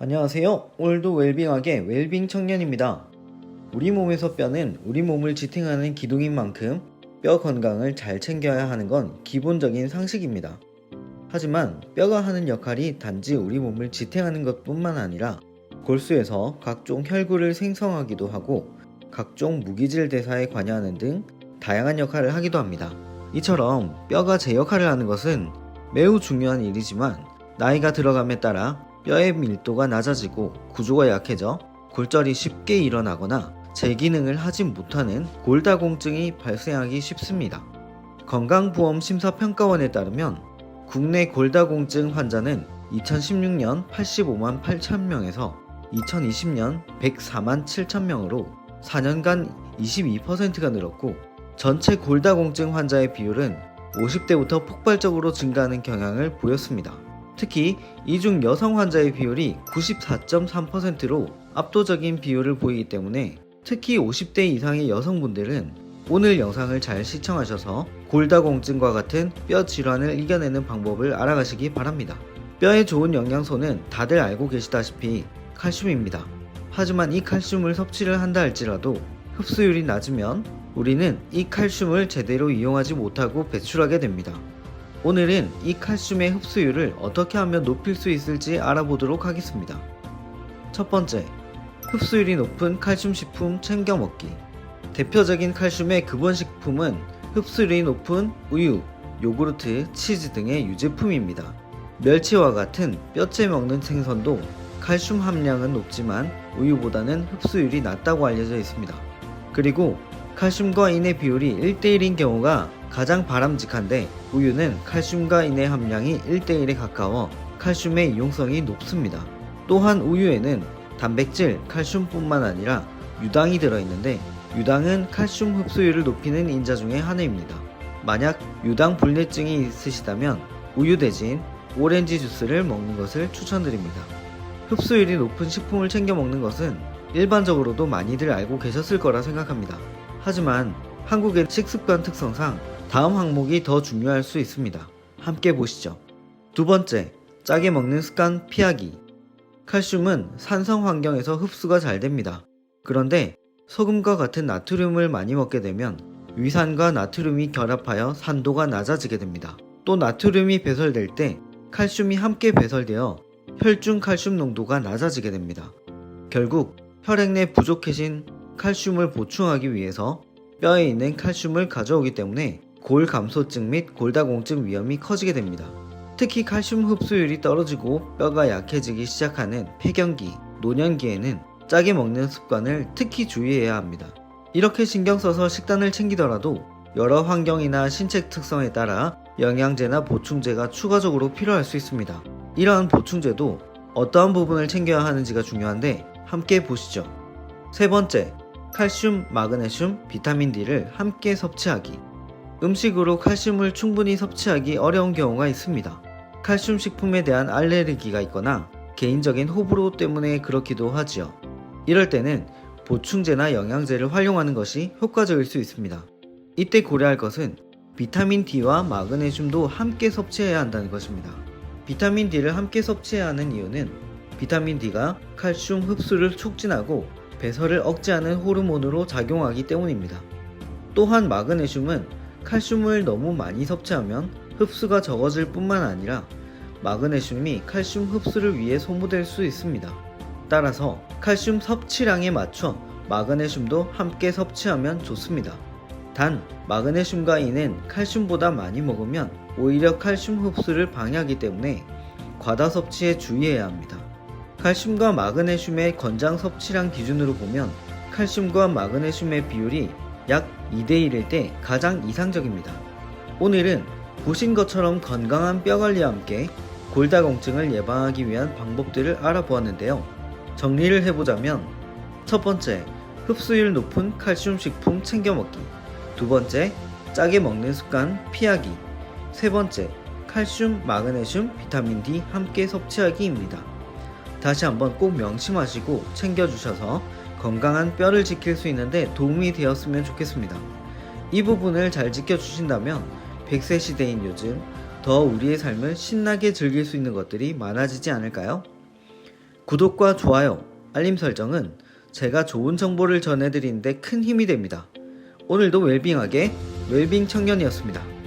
안녕하세요. 오늘도 웰빙하게 웰빙 청년입니다. 우리 몸에서 뼈는 우리 몸을 지탱하는 기둥인 만큼 뼈 건강을 잘 챙겨야 하는 건 기본적인 상식입니다. 하지만 뼈가 하는 역할이 단지 우리 몸을 지탱하는 것 뿐만 아니라 골수에서 각종 혈구를 생성하기도 하고 각종 무기질 대사에 관여하는 등 다양한 역할을 하기도 합니다. 이처럼 뼈가 제 역할을 하는 것은 매우 중요한 일이지만 나이가 들어감에 따라 뼈의 밀도가 낮아지고 구조가 약해져 골절이 쉽게 일어나거나 제 기능을 하지 못하는 골다공증이 발생하기 쉽습니다. 건강보험심사평가원에 따르면 국내 골다공증 환자는 2016년 85만 8천 명에서 2020년 104만 7천 명으로 4년간 22%가 늘었고 전체 골다공증 환자의 비율은 50대부터 폭발적으로 증가하는 경향을 보였습니다. 특히 이중 여성 환자의 비율이 94.3%로 압도적인 비율을 보이기 때문에 특히 50대 이상의 여성분들은 오늘 영상을 잘 시청하셔서 골다공증과 같은 뼈 질환을 이겨내는 방법을 알아가시기 바랍니다. 뼈에 좋은 영양소는 다들 알고 계시다시피 칼슘입니다. 하지만 이 칼슘을 섭취를 한다 할지라도 흡수율이 낮으면 우리는 이 칼슘을 제대로 이용하지 못하고 배출하게 됩니다. 오늘은 이 칼슘의 흡수율을 어떻게 하면 높일 수 있을지 알아보도록 하겠습니다. 첫 번째, 흡수율이 높은 칼슘 식품 챙겨 먹기. 대표적인 칼슘의 근원 식품은 흡수율이 높은 우유, 요구르트, 치즈 등의 유제품입니다. 멸치와 같은 뼈째 먹는 생선도 칼슘 함량은 높지만 우유보다는 흡수율이 낮다고 알려져 있습니다. 그리고 칼슘과 인의 비율이 1대1인 경우가 가장 바람직한데 우유는 칼슘과 인의 함량이 1대1에 가까워 칼슘의 이용성이 높습니다. 또한 우유에는 단백질, 칼슘뿐만 아니라 유당이 들어있는데 유당은 칼슘 흡수율을 높이는 인자 중에 하나입니다. 만약 유당 불내증이 있으시다면 우유 대신 오렌지 주스를 먹는 것을 추천드립니다. 흡수율이 높은 식품을 챙겨 먹는 것은 일반적으로도 많이들 알고 계셨을 거라 생각합니다. 하지만 한국의 식습관 특성상 다음 항목이 더 중요할 수 있습니다. 함께 보시죠. 두 번째, 짜게 먹는 습관 피하기. 칼슘은 산성 환경에서 흡수가 잘 됩니다. 그런데 소금과 같은 나트륨을 많이 먹게 되면 위산과 나트륨이 결합하여 산도가 낮아지게 됩니다. 또 나트륨이 배설될 때 칼슘이 함께 배설되어 혈중 칼슘 농도가 낮아지게 됩니다. 결국 혈액 내 부족해진 칼슘을 보충하기 위해서 뼈에 있는 칼슘을 가져오기 때문에 골 감소증 및 골다공증 위험이 커지게 됩니다. 특히 칼슘 흡수율이 떨어지고 뼈가 약해지기 시작하는 폐경기, 노년기에는 짜게 먹는 습관을 특히 주의해야 합니다. 이렇게 신경 써서 식단을 챙기더라도 여러 환경이나 신체 특성에 따라 영양제나 보충제가 추가적으로 필요할 수 있습니다. 이러한 보충제도 어떠한 부분을 챙겨야 하는지가 중요한데 함께 보시죠. 세 번째, 칼슘, 마그네슘, 비타민 D를 함께 섭취하기. 음식으로 칼슘을 충분히 섭취하기 어려운 경우가 있습니다. 칼슘 식품에 대한 알레르기가 있거나 개인적인 호불호 때문에 그렇기도 하지요. 이럴 때는 보충제나 영양제를 활용하는 것이 효과적일 수 있습니다. 이때 고려할 것은 비타민 D와 마그네슘도 함께 섭취해야 한다는 것입니다. 비타민 D를 함께 섭취해야 하는 이유는 비타민 D가 칼슘 흡수를 촉진하고 배설을 억제하는 호르몬으로 작용하기 때문입니다. 또한 마그네슘은 칼슘을 너무 많이 섭취하면 흡수가 적어질 뿐만 아니라 마그네슘이 칼슘 흡수를 위해 소모될 수 있습니다. 따라서 칼슘 섭취량에 맞춰 마그네슘도 함께 섭취하면 좋습니다. 단, 마그네슘과 인은 칼슘보다 많이 먹으면 오히려 칼슘 흡수를 방해하기 때문에 과다 섭취에 주의해야 합니다. 칼슘과 마그네슘의 권장 섭취량 기준으로 보면 칼슘과 마그네슘의 비율이 약 2대1일 때 가장 이상적입니다. 오늘은 보신 것처럼 건강한 뼈 관리와 함께 골다공증을 예방하기 위한 방법들을 알아보았는데요. 정리를 해보자면 첫 번째, 흡수율 높은 칼슘 식품 챙겨 먹기. 두 번째, 짜게 먹는 습관 피하기. 세 번째, 칼슘, 마그네슘, 비타민 D 함께 섭취하기입니다. 다시 한번 꼭 명심하시고 챙겨주셔서 건강한 뼈를 지킬 수 있는데 도움이 되었으면 좋겠습니다. 이 부분을 잘 지켜주신다면 100세 시대인 요즘 더 우리의 삶을 신나게 즐길 수 있는 것들이 많아지지 않을까요? 구독과 좋아요, 알림 설정은 제가 좋은 정보를 전해드리는데 큰 힘이 됩니다. 오늘도 웰빙하게 웰빙 청년이었습니다.